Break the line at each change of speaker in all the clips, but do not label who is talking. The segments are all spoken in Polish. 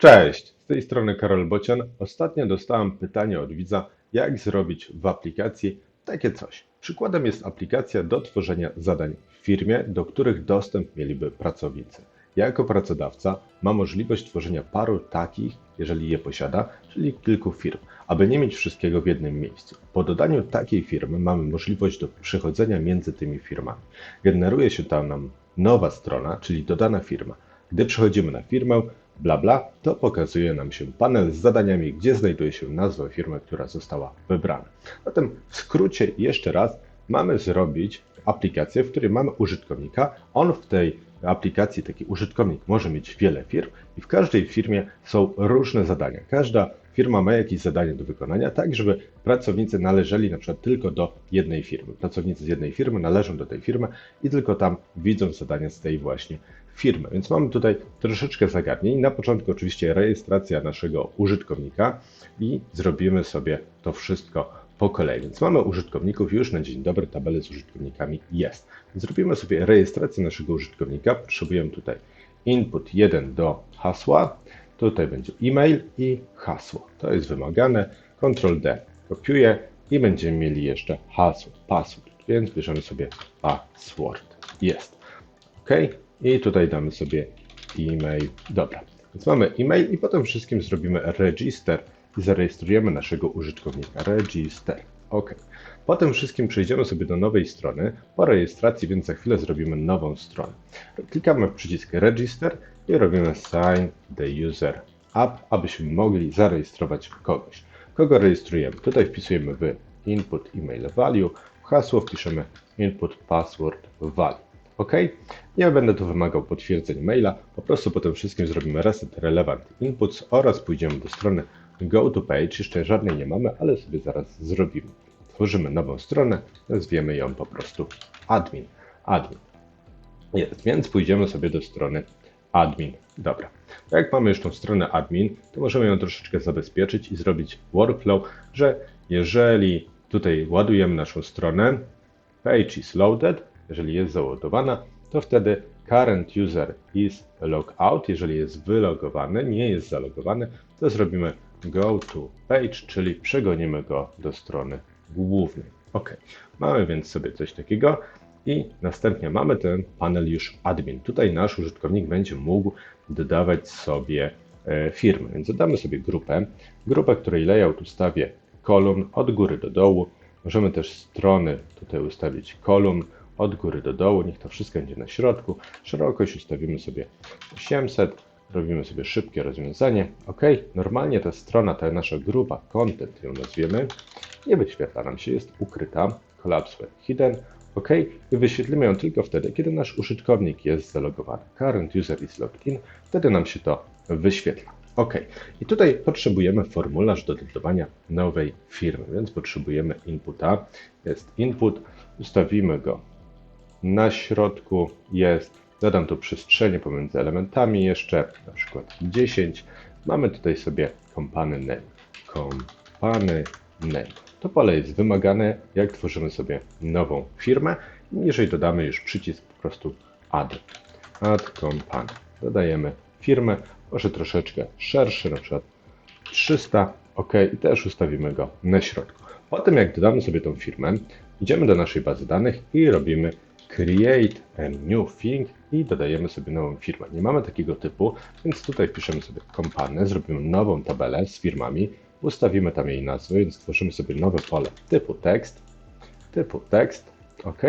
Cześć, z tej strony Karol Bocian. Ostatnio dostałem pytanie od widza, jak zrobić w aplikacji takie coś. Przykładem jest aplikacja do tworzenia zadań w firmie, do których dostęp mieliby pracownicy. Ja jako pracodawca mam możliwość tworzenia paru takich, jeżeli je posiada, czyli kilku firm, aby nie mieć wszystkiego w jednym miejscu. Po dodaniu takiej firmy mamy możliwość do przechodzenia między tymi firmami. Generuje się tam nam nowa strona, czyli dodana firma. Gdy przechodzimy na firmę, bla bla, to pokazuje nam się panel z zadaniami, gdzie znajduje się nazwa firmy, która została wybrana. Zatem w skrócie jeszcze raz mamy zrobić aplikację, w której mamy użytkownika. On w tej aplikacji, taki użytkownik może mieć wiele firm i w każdej firmie są różne zadania. Każda firma ma jakieś zadanie do wykonania, tak żeby pracownicy należeli na przykład tylko do jednej firmy. Pracownicy z jednej firmy należą do tej firmy i tylko tam widzą zadania z tej właśnie firmy. Więc mamy tutaj troszeczkę zagadnień. Na początku oczywiście rejestracja naszego użytkownika i zrobimy sobie to wszystko po kolei. Więc mamy użytkowników już na dzień dobry, tabelę z użytkownikami jest. Zrobimy sobie rejestrację naszego użytkownika. Potrzebujemy tutaj input 1 do hasła. Tutaj będzie e-mail i hasło. To jest wymagane. Ctrl D kopiuję i będziemy mieli jeszcze hasło, password. Więc bierzemy sobie password. Jest. OK. I tutaj damy sobie e-mail. Dobra. Więc mamy e-mail i potem wszystkim zrobimy register i zarejestrujemy naszego użytkownika. Register. OK. Potem wszystkim przejdziemy sobie do nowej strony po rejestracji, więc za chwilę zrobimy nową stronę. Klikamy w przycisk Register i robimy Sign the User Up, abyśmy mogli zarejestrować kogoś. Kogo rejestrujemy? Tutaj wpisujemy w input email value, w hasło wpiszemy input password value. OK? Nie będę tu wymagał potwierdzeń maila, po prostu potem wszystkim zrobimy reset relevant inputs oraz pójdziemy do strony go to page. Jeszcze żadnej nie mamy, ale sobie zaraz zrobimy. Tworzymy nową stronę, nazwiemy ją po prostu admin. Admin. Jest, więc pójdziemy sobie do strony admin. Dobra. Jak mamy już tą stronę admin, to możemy ją troszeczkę zabezpieczyć i zrobić workflow, że jeżeli tutaj ładujemy naszą stronę, page is loaded, jeżeli jest załadowana, to wtedy current user is logout, jeżeli jest wylogowany, nie jest zalogowany, to zrobimy go to page, czyli przegonimy go do strony głównej. Ok, mamy więc sobie coś takiego i następnie mamy ten panel już admin. Tutaj nasz użytkownik będzie mógł dodawać sobie e, firmy, więc dodamy sobie grupę, grupę, której layout ustawię kolumn od góry do dołu. Możemy też strony tutaj ustawić kolumn od góry do dołu, niech to wszystko będzie na środku. Szerokość ustawimy sobie 800, robimy sobie szybkie rozwiązanie. OK, normalnie ta strona, ta nasza grupa, content ją nazwiemy, nie wyświetla nam się, jest ukryta, collapse hidden, OK, i wyświetlimy ją tylko wtedy, kiedy nasz użytkownik jest zalogowany. Current user is logged in, wtedy nam się to wyświetla. OK, i tutaj potrzebujemy formularz do dodawania nowej firmy, więc potrzebujemy inputa. Jest input, ustawimy go na środku jest, dodam tu przestrzenie pomiędzy elementami jeszcze, na przykład 10. Mamy tutaj sobie company name. Company name. To pole jest wymagane, jak tworzymy sobie nową firmę. Niżej dodamy już przycisk po prostu add. Add company. Dodajemy firmę, może troszeczkę szerszy, na przykład 300. OK, i też ustawimy go na środku. Potem jak dodamy sobie tą firmę, idziemy do naszej bazy danych i robimy create a new thing i dodajemy sobie nową firmę. Nie mamy takiego typu, więc tutaj piszemy sobie company, zrobimy nową tabelę z firmami, ustawimy tam jej nazwę, więc tworzymy sobie nowe pole typu tekst, typu tekst, OK.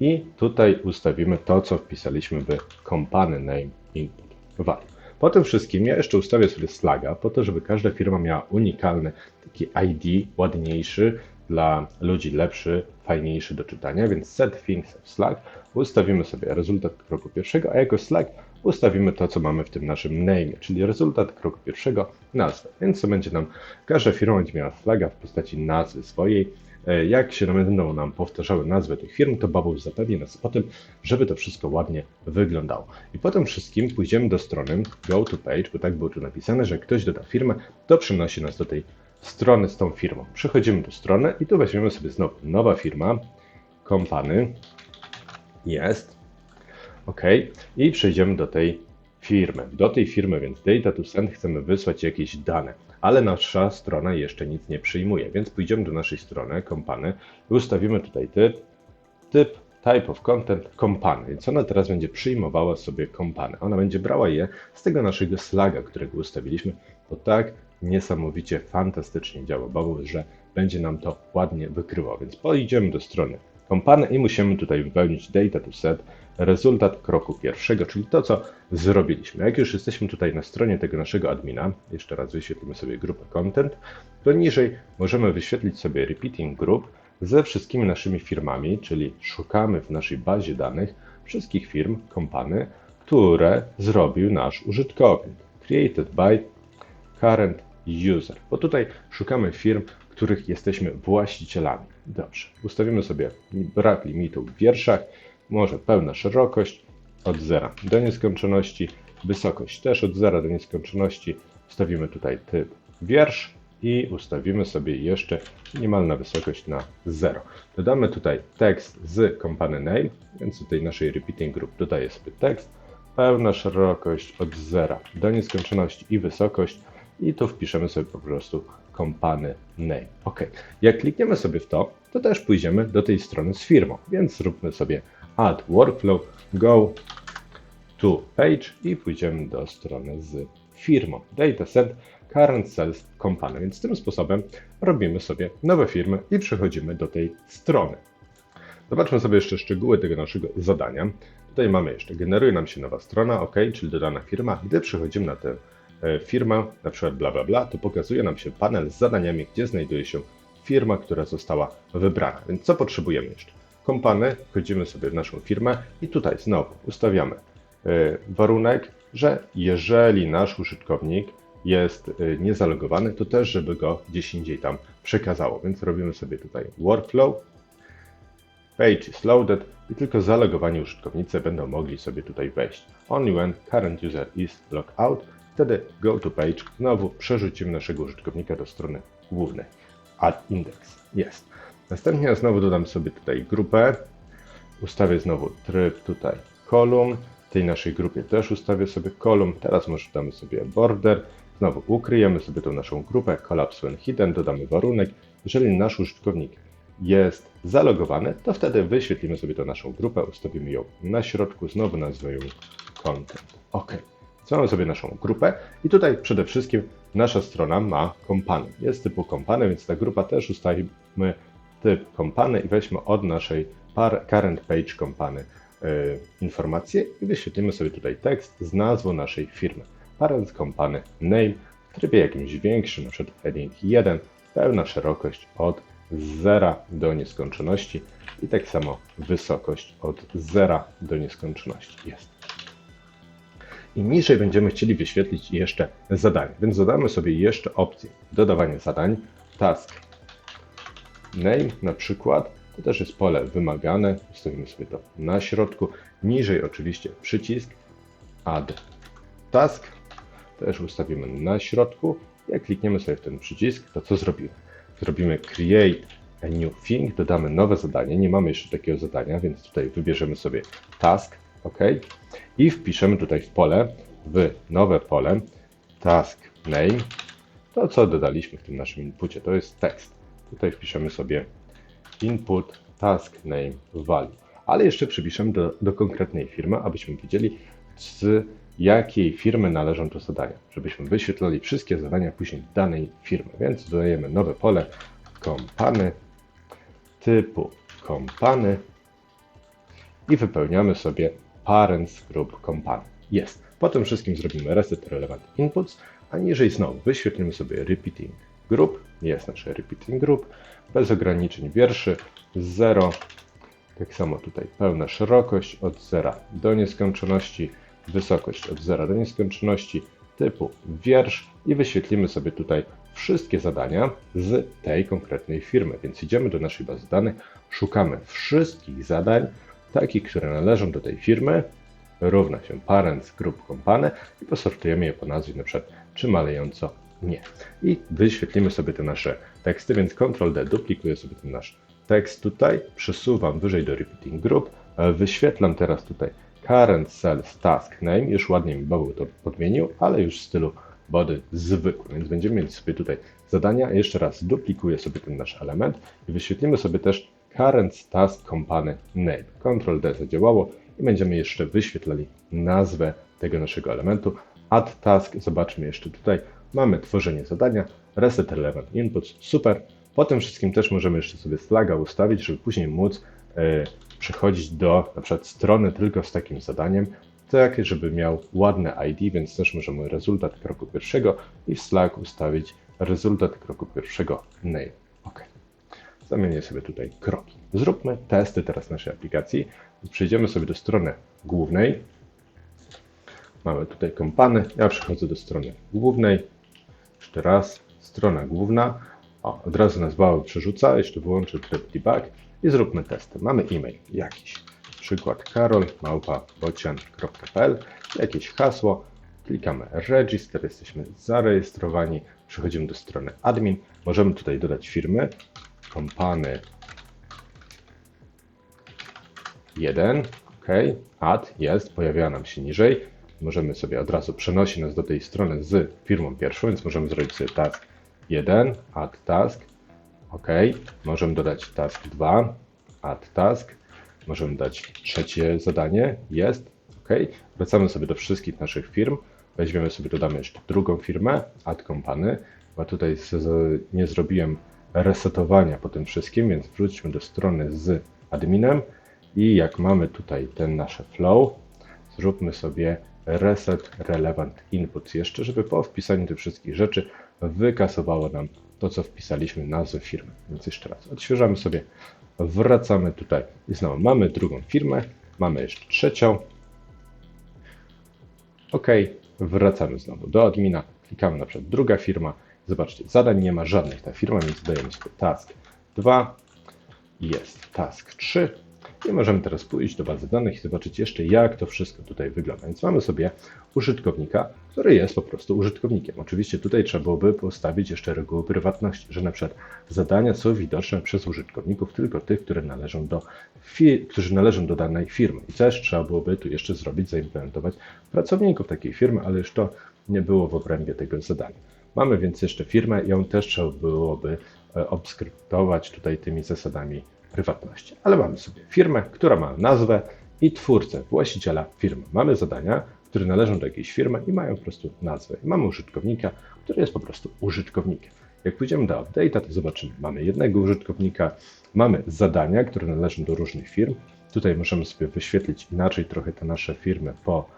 I tutaj ustawimy to, co wpisaliśmy w company name input value. Po tym wszystkim ja jeszcze ustawię sobie slaga, po to, żeby każda firma miała unikalny taki ID, ładniejszy, dla ludzi lepszy, fajniejszy do czytania, więc set things w Slack ustawimy sobie rezultat kroku pierwszego, a jako Slack ustawimy to, co mamy w tym naszym name, czyli rezultat kroku pierwszego, nazwę. Więc co będzie nam, każda firma będzie miała flaga w postaci nazwy swojej. E, jak się będą nam powtarzały nazwy tych firm, to Bubble zapewni nas o tym, żeby to wszystko ładnie wyglądało. I potem wszystkim pójdziemy do strony go to page, bo tak było tu napisane, że ktoś doda firmę, to przenosi nas do tej strony z tą firmą. Przechodzimy do strony i tu weźmiemy sobie znowu nowa firma, kompany, jest, ok, i przejdziemy do tej firmy. Do tej firmy, więc data to send, chcemy wysłać jakieś dane, ale nasza strona jeszcze nic nie przyjmuje, więc pójdziemy do naszej strony, kompany, i ustawimy tutaj typ, typ type of content kompany, więc ona teraz będzie przyjmowała sobie kompany. Ona będzie brała je z tego naszego slaga, którego ustawiliśmy, bo tak niesamowicie fantastycznie działa Bubble, że będzie nam to ładnie wykryło. Więc pojedziemy do strony kompany i musimy tutaj wypełnić data to set, rezultat kroku pierwszego, czyli to, co zrobiliśmy. Jak już jesteśmy tutaj na stronie tego naszego admina, jeszcze raz wyświetlimy sobie grupę content, to niżej możemy wyświetlić sobie repeating group ze wszystkimi naszymi firmami, czyli szukamy w naszej bazie danych wszystkich firm, kompany, które zrobił nasz użytkownik. Created by current user, bo tutaj szukamy firm, których jesteśmy właścicielami. Dobrze, ustawimy sobie brak limitu w wierszach, może pełna szerokość od 0 do nieskończoności, wysokość też od 0 do nieskończoności. Ustawimy tutaj typ wiersz i ustawimy sobie jeszcze minimalna wysokość na 0. Dodamy tutaj tekst z company name, więc tutaj naszej repeating group dodaję sobie tekst, pełna szerokość od 0 do nieskończoności i wysokość i tu wpiszemy sobie po prostu company name. Ok, jak klikniemy sobie w to, to też pójdziemy do tej strony z firmą, więc zróbmy sobie add workflow, go to page i pójdziemy do strony z firmą. Dataset current sales company, więc tym sposobem robimy sobie nowe firmy i przechodzimy do tej strony. Zobaczmy sobie jeszcze szczegóły tego naszego zadania. Tutaj mamy jeszcze, generuje nam się nowa strona, OK, czyli dodana firma. Gdy przechodzimy na tę e, firmę, na przykład bla bla bla, to pokazuje nam się panel z zadaniami, gdzie znajduje się firma, która została wybrana. Więc co potrzebujemy jeszcze? Kompany, wchodzimy sobie w naszą firmę i tutaj znowu ustawiamy e, warunek, że jeżeli nasz użytkownik jest y, niezalogowany, to też, żeby go gdzieś indziej tam przekazało. Więc robimy sobie tutaj workflow, page is loaded i tylko zalogowani użytkownicy będą mogli sobie tutaj wejść. Only when current user is logged out, wtedy go to page, znowu przerzucimy naszego użytkownika do strony głównej. Add index, jest. Następnie znowu dodam sobie tutaj grupę, ustawię znowu tryb tutaj kolumn, w tej naszej grupie też ustawię sobie kolumn, teraz może damy sobie border, Znowu ukryjemy sobie tą naszą grupę collapse when hidden, dodamy warunek. Jeżeli nasz użytkownik jest zalogowany, to wtedy wyświetlimy sobie tę naszą grupę, ustawimy ją na środku, znowu nazwę ją content. OK. Mamy sobie naszą grupę i tutaj przede wszystkim nasza strona ma kompany. Jest typu kompany, więc ta grupa też ustawimy typ kompany i weźmy od naszej current page kompany yy, i wyświetlimy sobie tutaj tekst z nazwą naszej firmy parent company name w trybie jakimś większym, np. heading 1, pełna szerokość od 0 do nieskończoności i tak samo wysokość od 0 do nieskończoności jest. I niżej będziemy chcieli wyświetlić jeszcze zadanie, więc dodamy sobie jeszcze opcję dodawanie zadań, task name na przykład, to też jest pole wymagane, ustawimy sobie to na środku, niżej oczywiście przycisk add. Task też ustawimy na środku. Jak klikniemy sobie w ten przycisk, to co zrobimy? Zrobimy Create a New Thing, dodamy nowe zadanie. Nie mamy jeszcze takiego zadania, więc tutaj wybierzemy sobie Task, OK. I wpiszemy tutaj w pole, w nowe pole, Task Name, to co dodaliśmy w tym naszym inpucie, to jest tekst. Tutaj wpiszemy sobie input task name value. Ale jeszcze przypiszemy do, do konkretnej firmy, abyśmy wiedzieli, z jakiej firmy należą te zadania, żebyśmy wyświetlali wszystkie zadania później danej firmy. Więc dodajemy nowe pole kompany typu kompany i wypełniamy sobie parents group kompany. Jest. Potem wszystkim zrobimy reset relevant inputs, a niżej znowu wyświetlimy sobie repeating group. Jest nasz repeating group. Bez ograniczeń wierszy 0. Tak samo tutaj pełna szerokość od 0 do nieskończoności wysokość od 0 do nieskończoności typu wiersz i wyświetlimy sobie tutaj wszystkie zadania z tej konkretnej firmy. Więc idziemy do naszej bazy danych, szukamy wszystkich zadań, takich, które należą do tej firmy, równa się parents group company i posortujemy je po nazwie na przykład czy malejąco nie. I wyświetlimy sobie te nasze teksty, więc Ctrl D duplikuję sobie ten nasz tekst tutaj, przesuwam wyżej do repeating group, wyświetlam teraz tutaj current cells task name, już ładnie mi Bobu to podmienił, ale już w stylu body zwykły, więc będziemy mieli sobie tutaj zadania. Jeszcze raz duplikuję sobie ten nasz element i wyświetlimy sobie też current task company name. Ctrl D zadziałało i będziemy jeszcze wyświetlali nazwę tego naszego elementu. Add task, zobaczmy jeszcze tutaj, mamy tworzenie zadania, reset relevant inputs, super. Po tym wszystkim też możemy jeszcze sobie flaga ustawić, żeby później móc e, przechodzić do na przykład strony tylko z takim zadaniem, tak żeby miał ładne ID, więc też możemy rezultat kroku pierwszego i w Slack ustawić rezultat kroku pierwszego name. Zamienię sobie tutaj kroki. Zróbmy testy teraz naszej aplikacji. Przejdziemy sobie do strony głównej. Mamy tutaj kompany. Ja przechodzę do strony głównej. Jeszcze raz. Strona główna. O, od razu nas przerzuca. Jeszcze wyłączę tryb debug i zróbmy testy. Mamy e-mail jakiś. Przykład karol.bocian.pl Jakieś hasło. Klikamy register. Jesteśmy zarejestrowani. Przechodzimy do strony admin. Możemy tutaj dodać firmy. Kompany 1. OK. Add jest. Pojawiała nam się niżej. Możemy sobie od razu przenosić nas do tej strony z firmą pierwszą, więc możemy zrobić sobie task 1, add task. OK. Możemy dodać task 2, add task. Możemy dać trzecie zadanie, jest. OK. Wracamy sobie do wszystkich naszych firm. Weźmiemy sobie, dodamy jeszcze drugą firmę, add company, bo tutaj nie zrobiłem resetowania po tym wszystkim, więc wróćmy do strony z adminem i jak mamy tutaj ten nasze flow, zróbmy sobie reset relevant inputs jeszcze, żeby po wpisaniu tych wszystkich rzeczy wykasowało nam to, co wpisaliśmy, nazwę firmy. Więc jeszcze raz odświeżamy sobie, wracamy tutaj i znowu mamy drugą firmę, mamy jeszcze trzecią. OK, wracamy znowu do admina, klikamy na przykład druga firma. Zobaczcie, zadań nie ma żadnych ta firma, więc dajemy sobie task 2, jest task 3 i możemy teraz pójść do bazy danych i zobaczyć jeszcze, jak to wszystko tutaj wygląda. Więc mamy sobie użytkownika, który jest po prostu użytkownikiem. Oczywiście tutaj trzeba byłoby postawić jeszcze reguły prywatności, że na przykład zadania są widoczne przez użytkowników tylko tych, które należą do którzy należą do danej firmy. I też trzeba byłoby tu jeszcze zrobić, zaimplementować pracowników takiej firmy, ale już to nie było w obrębie tego zadania. Mamy więc jeszcze firmę, ją też trzeba byłoby e, obskryptować tutaj tymi zasadami prywatności. Ale mamy sobie firmę, która ma nazwę i twórcę, właściciela firmy. Mamy zadania, które należą do jakiejś firmy i mają po prostu nazwę. Mamy użytkownika, który jest po prostu użytkownikiem. Jak pójdziemy do update'a, to zobaczymy, mamy jednego użytkownika, mamy zadania, które należą do różnych firm. Tutaj możemy sobie wyświetlić inaczej trochę te nasze firmy po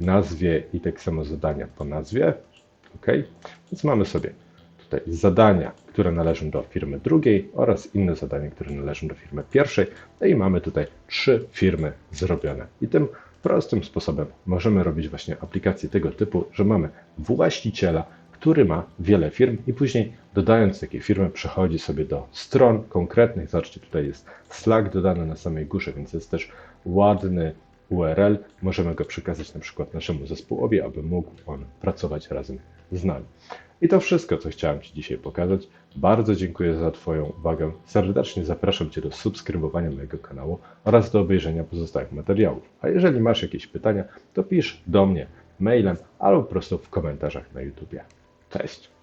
nazwie i tak samo zadania po nazwie. OK? Więc mamy sobie tutaj zadania, które należą do firmy drugiej oraz inne zadania, które należą do firmy pierwszej. No i mamy tutaj trzy firmy zrobione. I tym prostym sposobem możemy robić właśnie aplikacje tego typu, że mamy właściciela, który ma wiele firm i później dodając takie firmy przechodzi sobie do stron konkretnych. Zobaczcie, tutaj jest Slack dodany na samej górze, więc jest też ładny URL. Możemy go przekazać na przykład naszemu zespołowi, aby mógł on pracować razem z nami. I to wszystko, co chciałem Ci dzisiaj pokazać. Bardzo dziękuję za Twoją uwagę. Serdecznie zapraszam Cię do subskrybowania mojego kanału oraz do obejrzenia pozostałych materiałów. A jeżeli masz jakieś pytania, to pisz do mnie mailem albo po prostu w komentarzach na YouTube. Cześć!